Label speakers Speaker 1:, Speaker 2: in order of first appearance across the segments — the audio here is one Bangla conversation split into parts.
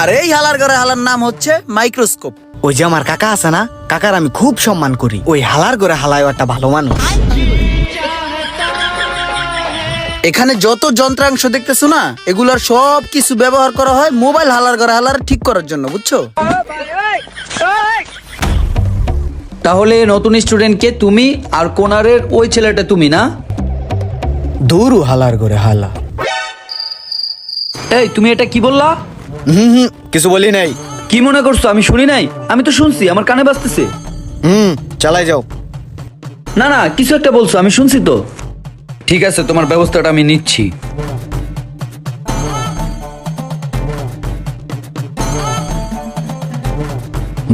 Speaker 1: আর এই হালার ঘরে হালার নাম হচ্ছে মাইক্রোস্কোপ।
Speaker 2: ওই যে আমার কাকা আছে না কাকার আমি খুব সম্মান করি। ওই হালার করে হালায় একটা ভালো মানুষ।
Speaker 1: এখানে যত যন্ত্রাংশ দেখতেছো না এগুলোর সব কিছু ব্যবহার করা হয় মোবাইল হালার ঘরে হালার ঠিক করার জন্য বুঝছ?
Speaker 3: তাহলে নতুন স্টুডেন্টকে তুমি আর কোনারের ওই ছেলেটা তুমি না?
Speaker 2: দূরু হালার করে হালা।
Speaker 3: এই তুমি এটা কি বললা?
Speaker 2: হুম হুম কিছু বলি নাই?
Speaker 3: কি মনে করছ? আমি শুনি নাই? আমি তো শুনছি আমার কানে বাজতেছে।
Speaker 2: হুম চালাই যাও।
Speaker 3: না না কিছু একটা বলছো আমি শুনছি তো। ঠিক আছে তোমার ব্যবস্থাটা আমি নিচ্ছি।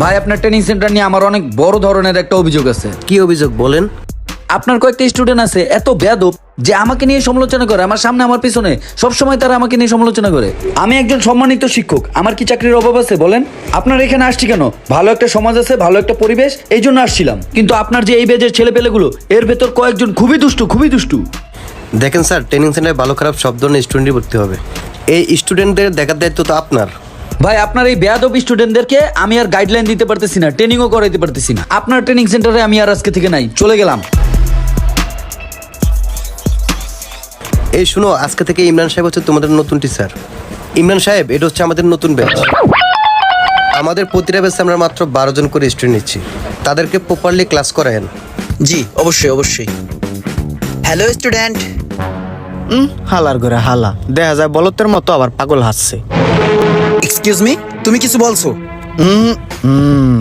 Speaker 3: ভাই আপনার ট্রেনিং সেন্টার নিয়ে আমার অনেক বড় ধরনের একটা অভিযোগ আছে।
Speaker 4: কি অভিযোগ বলেন?
Speaker 3: আপনার কয়েকটা স্টুডেন্ট আছে এত বেয়াদব যে আমাকে নিয়ে সমালোচনা করে আমার সামনে আমার পিছনে সব সময় তারা আমাকে নিয়ে সমালোচনা করে। আমি একজন সম্মানিত শিক্ষক আমার কি চাকরির অভাব আছে বলেন? আপনার এখানে আসছি কেন? ভালো একটা সমাজ আছে ভালো একটা পরিবেশ এই জন্য আসছিলাম। কিন্তু আপনার যে এই বেজের ছেলেপেলেগুলো এর ভেতর কয়েকজন খুবই দুষ্টু খুবই দুষ্টু।
Speaker 4: দেখেন স্যার ট্রেনিং সেন্টারে ভালো খারাপ সব ধরনের স্টুডেন্টই ভর্তি হবে। এই স্টুডেন্টদের দেখার দায়িত্ব তো আপনার।
Speaker 3: ভাই আপনার এই বেয়াদব স্টুডেন্টদেরকে আমি আর গাইডলাইন দিতে পারতেছি না ট্রেনিংও করাইতে পারতেছি না। আপনার ট্রেনিং সেন্টারে আমি আর আজকে থেকে নাই চলে গেলাম।
Speaker 4: এই শুনো আজকে থেকে ইমরান সাহেব হচ্ছে তোমাদের নতুন টিচার ইমরান সাহেব এটা হচ্ছে আমাদের নতুন ব্যাচ আমাদের প্রতিটা ব্যাচে আমরা মাত্র বারো জন করে স্টুডেন্ট নিচ্ছি। তাদেরকে প্রপারলি ক্লাস করায়েন।
Speaker 1: জি অবশ্যই অবশ্যই। হ্যালো স্টুডেন্ট
Speaker 2: হুম হালার করে হালা। দেখা যায় বলতের মতো আবার পাগল হাসছে।
Speaker 1: এক্সকিউজ মি তুমি কিছু বলছো?
Speaker 2: হুম হুম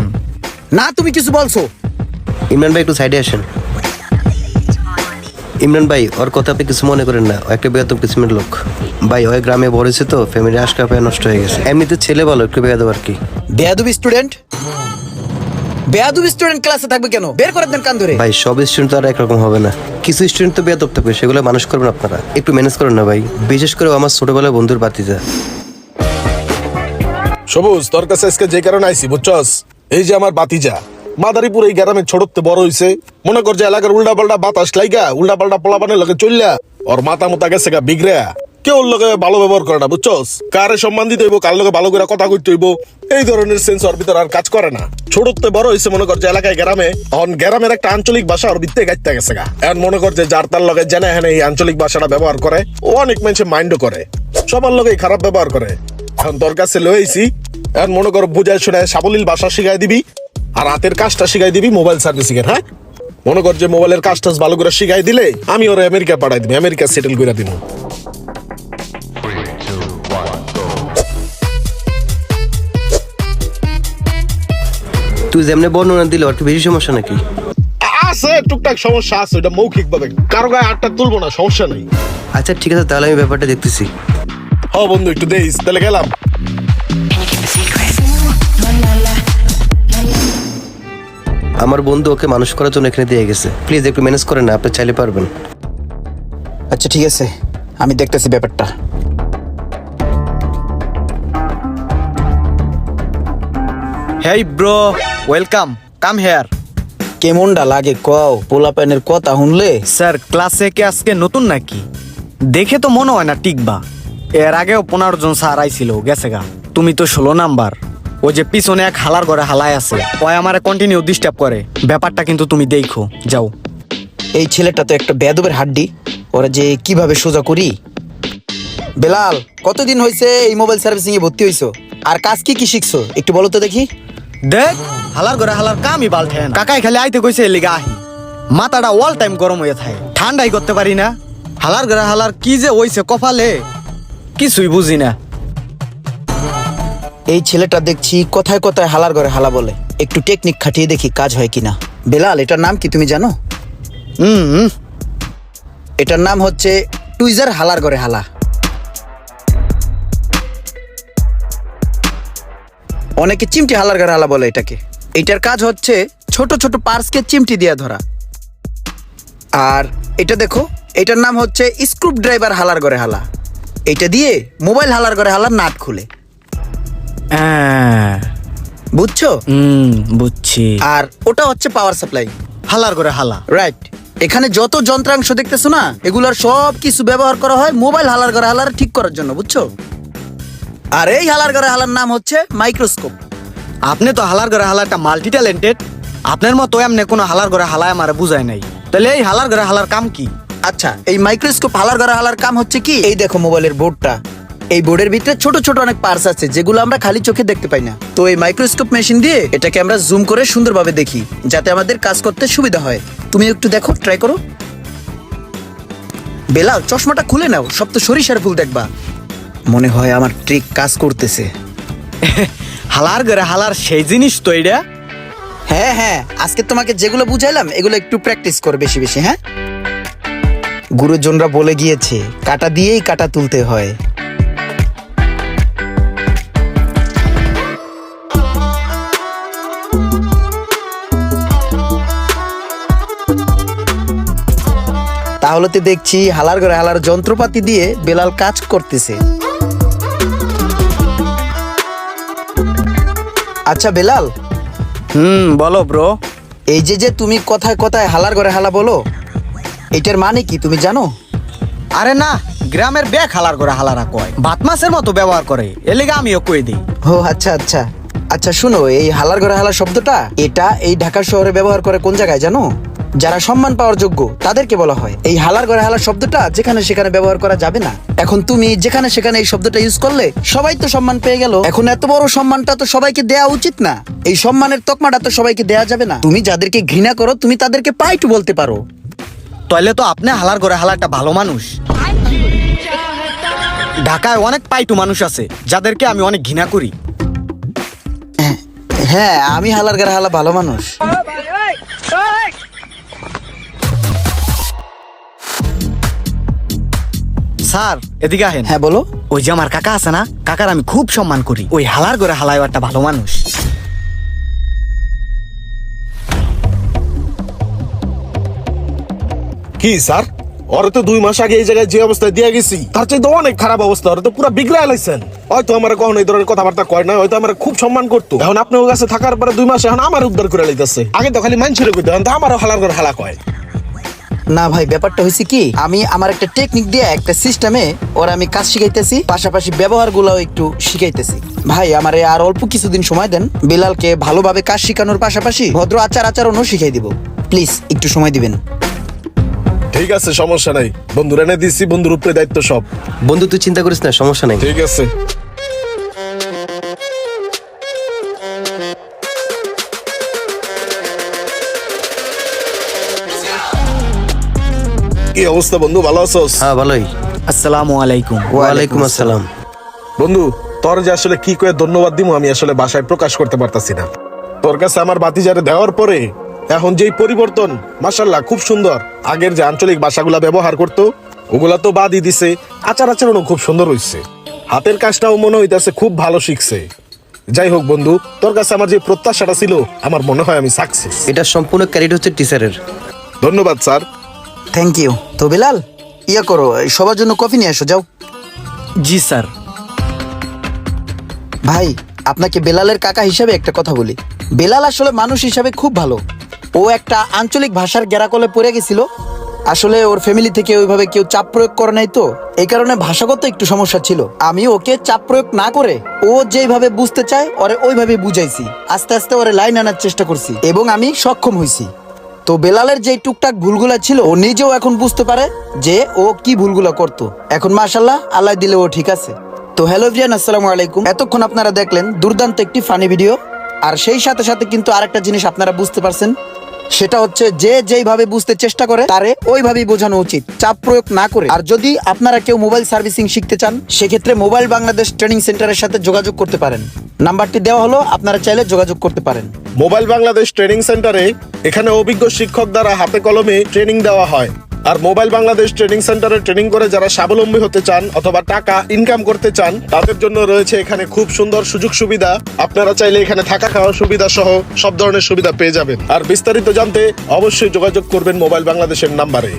Speaker 1: না তুমি কিছু বলছো?
Speaker 4: ইমরান ভাই একটু সাইডে আসেন। ইমরান ভাই ওর কথা আপনি কিছু মনে করেন না। ও একটা বেয়াদব কিসিমের লোক। ভাই ওই গ্রামে বড় হয়েছে তো ফ্যামিলি আশকা পায়ে নষ্ট হয়ে গেছে। এমনিতে ছেলে ভালো একটু বেয়াদব আর কি।
Speaker 1: বেয়াদুবি স্টুডেন্ট বেয়াদুবি স্টুডেন্ট ক্লাসে থাকবে কেন? বের করে দেন কান ধরে।
Speaker 4: ভাই সব স্টুডেন্ট তো আর একরকম হবে না। কিছু স্টুডেন্ট তো বেয়াদব থাকবে সেগুলো মানুষ করবেন আপনারা। একটু ম্যানেজ করেন না ভাই। বিশেষ করে আমার ছোটবেলার বন্ধুর বাতিজা
Speaker 5: সবুজ তোর কাছে আজকে যে কারণে আইসি বুঝছস? এই যে আমার বাতিজা মাদারীপুর এই গ্রামে ছোটতে বড় হইছে। মনে কর যে এলাকার উল্টা পাল্টা বাতাস লাইগা উল্টা পাল্টা পোলাপানের লগে চললা ওর মাথা মোতা গেছে গা বিগড়া। কেউ লগে ভালো ব্যবহার করে না, বুঝছস? কারে সম্মান দিতে হইব, কার লগে ভালো করে কথা কইতে হইব, এই ধরনের সেন্স ওর ভিতর আর কাজ করে না। ছোটতে বড় হইছে, মনে কর যে এলাকায় গ্রামে অন গ্রামের একটা আঞ্চলিক ভাষা ওর ভিত্তে গাইতে গেছে গা। এখন মনে কর যে যার তার লগে জেনে হেনে এই আঞ্চলিক ভাষাটা ব্যবহার করে, ও অনেক মানুষের মাইন্ডও করে, সবার লগেই খারাপ ব্যবহার করে। এখন তোর কাছে লইছি এখন মনে করো বুঝায় শুনে সাবলীল ভাষা শিখাই দিবি আর হাতের কাজটা শিখাই দিবি মোবাইল সার্ভিসিং এর হ্যাঁ? মনে কর যে মোবাইলের কাজটা ভালো করে শিখাই দিলে আমি ওরা আমেরিকা পাঠাই দিবি আমেরিকা সেটেল করে দিব।
Speaker 4: তুই যেমনি বর্ণনা দিলে কি বেশি সমস্যা নাকি?
Speaker 5: আছে টুকটাক সমস্যা আছে এটা মৌখিক ভাবে কারও গায়ে আটটা তুলবো না সমস্যা নাই।
Speaker 4: আচ্ছা ঠিক আছে তাহলে আমি ব্যাপারটা দেখতেছি।
Speaker 5: হ বন্ধু একটু দেইস তাহলে গেলাম।
Speaker 4: আমার বন্ধু ওকে মানুষ করার জন্য এখানে দিয়ে গেছে। প্লিজ একটু ম্যানেজ করেন না আপনি চাইলে পারবেন।
Speaker 1: আচ্ছা ঠিক আছে। আমি দেখতেছি ব্যাপারটা।
Speaker 2: Hey bro welcome. Come here.
Speaker 1: কেমনটা লাগে কও? পোলাপানের কথা শুনলে?
Speaker 2: স্যার ক্লাসে কি আজকে নতুন নাকি? দেখে তো মনে হয় না টিকবা। এর আগেও পনেরো জন স্যার আইছিল গেছে গা। তুমি তো ষোলো নাম্বার। ওই যে পিছনে এক হালার ঘরে হালায় আছে ওই আমারে কন্টিনিউ ডিস্টার্ব করে। ব্যাপারটা কিন্তু তুমি দেখো যাও।
Speaker 1: এই ছেলেটা তো একটা বেদবের হাড্ডি ওরা যে কীভাবে সোজা করি? বেলাল কতদিন হয়েছে এই মোবাইল সার্ভিসিং এ ভর্তি হইছো? আর কাজ কি কি শিখছো? একটু বলো তো দেখি।
Speaker 2: দেখ হালার ঘরে হালার কামই বালঠে না। কাকাই খালি আইতে কইছে এলিগা আহি। মাথাটা অল টাইম গরম হয়ে থাকে ঠান্ডাই করতে পারি না। হালার ঘরে হালার কি যে হইছে কপালে কিছুই বুঝি না।
Speaker 1: এই ছেলেটা দেখছি কোথায় কোথায় হালার ঘরে হালা বলে। একটু টেকনিক খাটিয়ে দেখি কাজ হয় কিনা। বেলাল, এটার নাম কি তুমি জানো?
Speaker 2: হুম
Speaker 1: এটার নাম হচ্ছে টুইজার হালার ঘরে হালা। অনেকে চিমটি হালার ঘরে হালা বলে এটাকে। এটার কাজ হচ্ছে ছোট ছোট পার্সকে চিমটি দিয়ে ধরা। আর এটা দেখো, এটার নাম হচ্ছে স্ক্রুপ ড্রাইভার হালার ঘরে হালা। এটা দিয়ে মোবাইল হালার ঘরে হালার নাট খুলে।
Speaker 2: হ্যাঁ,
Speaker 1: বুঝছ?
Speaker 2: হুম বুঝছি।
Speaker 1: আর ওটা হচ্ছে পাওয়ার সাপ্লাই
Speaker 2: হালার ঘরে হালা।
Speaker 1: রাইট এখানে যত যন্ত্রাংশ দেখতেছো না এগুলোর সব কিছু ব্যবহার করা হয় মোবাইল হালার ঘরে হালার ঠিক করার জন্য বুঝছ? আর এই হালার ঘরে হালার নাম হচ্ছে মাইক্রোস্কোপ
Speaker 2: আপনি তো হালার ঘরে হালারটা মাল্টি ট্যালেন্টেড আপনার মতো এমনি কোনো হালার ঘরে হালায় আমার বুঝায় নাই। তাহলে এই হালার ঘরে হালার কাম কি?
Speaker 1: আচ্ছা এই মাইক্রোস্কোপ হালার ঘরে হালার কাম হচ্ছে কি? এই দেখো মোবাইলের বোর্ডটা এই বোর্ডের ভিতরে ছোট ছোট অনেক পার্টস আছে যেগুলো আমরা খালি চোখে দেখতে পাই না। তো এই মাইক্রোস্কোপ মেশিন দিয়ে এটাকে আমরা জুম করে সুন্দরভাবে দেখি যাতে আমাদের কাজ করতে সুবিধা হয়। তুমি একটু দেখো ট্রাই করো। বেলাল চশমাটা খুলে নাও সব তো সরিষার ফুল দেখবা। মনে হয় আমার ট্রিক কাজ করতেছে।
Speaker 2: হালার ঘরে হালার সেই জিনিস তো এটা
Speaker 1: হ্যাঁ হ্যাঁ আজকে তোমাকে যেগুলো বুঝাইলাম এগুলো একটু প্র্যাকটিস কর বেশি বেশি হ্যাঁ? গুরুজনরা বলে গিয়েছে কাটা দিয়েই কাটা তুলতে হয়। তাহলে তো দেখছি হালার ঘরে হালার যন্ত্রপাতি দিয়ে বেলাল কাজ করতেছে। আচ্ছা বেলাল।
Speaker 2: হুম বলো ব্রো
Speaker 1: এই যে যে তুমি কথায় কথায় হালার ঘরে হালা বলো এটার মানে কি তুমি জানো?
Speaker 2: আরে না গ্রামের ব্যাগ হালার করে হালারা কয়। ভাত মাছের মতো ব্যবহার করে এর লেগে আমিও কই দিই।
Speaker 1: ও আচ্ছা আচ্ছা। আচ্ছা শুনো এই হালার ঘরে হালা শব্দটা এটা এই ঢাকা শহরে ব্যবহার করে কোন জায়গায় জানো? যারা সম্মান পাওয়ার যোগ্য, তাদেরকে বলা হয়। এই হালার ঘরে হালা শব্দটা যেখানে সেখানে ব্যবহার করা যাবে না। এখন তুমি যেখানে সেখানে এই শব্দটা ইউজ করলে সবাই তো সম্মান পেয়ে গেল। এখন এত বড় সম্মানটা তো সবাইকে দেওয়া উচিত না। এই সম্মানের তকমাটা তো সবাইকে দেওয়া যাবে না। তুমি যাদেরকে ঘৃণা করো, তুমি তাদেরকে পাইটু বলতে পারো।
Speaker 2: তাইলে তো আপনি হালার করে হালারটা ভালো মানুষ। ঢাকায় অনেক পাইটু মানুষ আছে, যাদেরকে আমি অনেক ঘৃণা করি।
Speaker 1: হ্যাঁ আমি হালার ঘরে হালা ভালো মানুষ।
Speaker 2: স্যার এদিকে আহেন।
Speaker 1: হ্যাঁ বলো।
Speaker 2: ওই যে আমার কাকা আছে না কাকার আমি খুব সম্মান করি। ওই হালার করে হালায় একটা ভালো মানুষ।
Speaker 5: কি স্যার? ওরে তো দুই মাস আগে এই জায়গায় যে অবস্থায় দিয়ে গেছি তার চাইতে অনেক খারাপ অবস্থা ওরে তো পুরো বিগড়ে লাইছেন। হয়তো আমার কখনো এই ধরনের কথাবার্তা কয় না হয়তো আমার খুব সম্মান করতো। এখন আপনি ওর কাছে থাকার পরে দুই মাস এখন আমার উদ্ধার করে লাইতেছে। আগে তো খালি মানুষের কইতে আমারও হালার করে হালা কয়।
Speaker 1: না ভাই ব্যাপারটা হয়েছে কি আমি আমার একটা টেকনিক দিয়ে একটা সিস্টেমে ওরা আমি কাজ শিখাইতেছি পাশাপাশি ব্যবহার গুলাও একটু শিখাইতেছি। ভাই আমারে আর অল্প কিছুদিন সময় দেন বিলালকে ভালোভাবে কাজ শিখানোর পাশাপাশি ভদ্র আচার আচরণও শিখাই দিব। প্লিজ একটু সময় দিবেন।
Speaker 5: ঠিক আছে সমস্যা নাই। বন্ধুরা এনে দিচ্ছি বন্ধুর উপরে দায়িত্ব সব।
Speaker 4: বন্ধু তুই চিন্তা করিস না সমস্যা নাই।
Speaker 5: ঠিক আছে। কি অবস্থা বন্ধু? ভালো আছোস?
Speaker 4: হ্যাঁ ভালোই।
Speaker 2: আসসালামু আলাইকুম।
Speaker 4: ওয়ালাইকুম আসসালাম।
Speaker 5: বন্ধু তোর যে আসলে কি করে ধন্যবাদ দিব আমি আসলে বাসায় প্রকাশ করতে পারতাছি না। তোর কাছে আমার বাতিজারে দেওয়ার পরে এখন যেই পরিবর্তন মাসাল্লাহ খুব সুন্দর। আগের যে আঞ্চলিক ভাষাগুলা ব্যবহার করতো ওগুলা তো বাদই দিছে। আচার আচরণও খুব সুন্দর হইছে। হাতের কাজটাও মনে হইতাছে খুব ভালো শিখছে। যাই হোক বন্ধু তোর কাছে আমার যে প্রত্যাশাটা ছিল আমার মনে হয় আমি সাকসেস
Speaker 4: এটা সম্পূর্ণ ক্যারিট হচ্ছে টিচারের
Speaker 5: ধন্যবাদ স্যার।
Speaker 1: থ্যাংক ইউ তো বিলাল ইয়া করো সবার জন্য কফি নিয়ে এসো যাও।
Speaker 2: জি স্যার।
Speaker 1: ভাই আপনাকে বেলালের কাকা হিসাবে একটা কথা বলি। বেলাল আসলে মানুষ হিসাবে খুব ভালো। ও একটা আঞ্চলিক ভাষার গেরাকলে পড়ে গেছিল। আসলে ওর ফ্যামিলি থেকে ওইভাবে কেউ চাপ প্রয়োগ করে নাই তো। এই কারণে ভাষাগত একটু সমস্যা ছিল। আমি ওকে চাপ প্রয়োগ না করে ও যেভাবে বুঝতে চায় ওরে ওইভাবে বুঝাইছি। আস্তে আস্তে ওরে লাইন আনার চেষ্টা করছি এবং আমি সক্ষম হয়েছি তো বেলালের যে টুকটাক ভুলগুলা ছিল, ও নিজেও এখন বুঝতে পারে যে ও কি ভুলগুলা করত। এখন মাশাল্লাহ আল্লাহ দিলে ও ঠিক আছে। তো হ্যালো ভিয়ান, আসসালামু আলাইকুম। এতক্ষণ আপনারা দেখলেন দুর্দান্ত একটি ফানি ভিডিও। আর সেই সাথে সাথে কিন্তু আরেকটা জিনিস আপনারা বুঝতে পারছেন সেটা হচ্ছে যে যেইভাবে বুঝতে চেষ্টা করে, তারে ওইভাবেই বোঝানো উচিত। চাপ প্রয়োগ না করে। আর যদি আপনারা কেউ মোবাইল সার্ভিসিং শিখতে চান, সেক্ষেত্রে মোবাইল বাংলাদেশ ট্রেনিং সেন্টারের সাথে যোগাযোগ করতে পারেন। নাম্বারটি দেওয়া হলো, আপনারা চাইলে যোগাযোগ করতে পারেন।
Speaker 5: মোবাইল বাংলাদেশ ট্রেনিং সেন্টারে এখানে অভিজ্ঞ শিক্ষক দ্বারা হাতে কলমে ট্রেনিং দেওয়া হয়। আর মোবাইল বাংলাদেশ ট্রেনিং সেন্টারে ট্রেনিং করে যারা স্বাবলম্বী হতে চান অথবা টাকা ইনকাম করতে চান, তাদের জন্য রয়েছে এখানে খুব সুন্দর সুযোগ সুবিধা। আপনারা চাইলে এখানে থাকা খাওয়ার সুবিধা সহ সব ধরনের সুবিধা পেয়ে যাবেন। আর বিস্তারিত জানতে অবশ্যই যোগাযোগ করবেন মোবাইল বাংলাদেশের নাম্বারে।